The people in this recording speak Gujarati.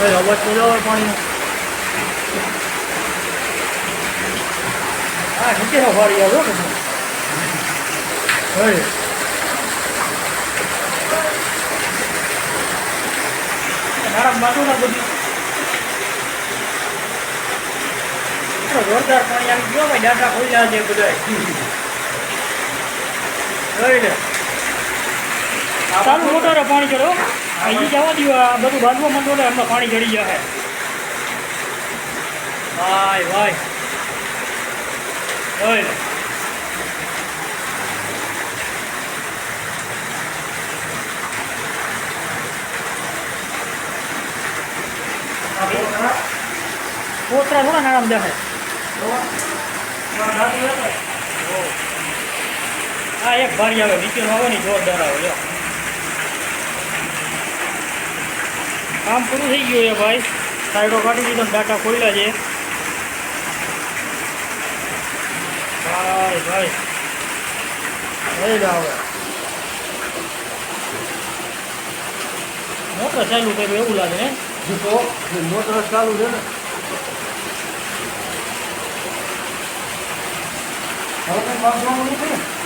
અવાજ તો જાવ પાણીનો. હા નીચેનો ફાડી આવ્યો કે હવે મારા બાજુ ના બધી જોરદાર પાણી આવી ગયો ભાઈ ડાટા ખોલ્યા છે બધા જોઈ લે ચાલુ મોટરે પાણી ચડો અહીં જવા દો આ બધું બાંધવા માંડો ને એમાં પાણી ચડી જશે ભાઈ ભાઈ. લે કોતરા થોડા નાણાં દેખાય હા, એક ભારી આવે નીચે આવે ની જોરદાર આવે કામ પૂરું થઈ ગયું છે ભાઈ. સાઈડો કાઢી દીધો ડાટા ખોલ્યા છે. ભાઈ ભાઈ. લઈ જાઓ હવે. મોટર ચાલુ કર્યું એવું લાગે ને? મોટર ચાલુ છે ને. હવે કંઈ બાંધવાનું નથી ને.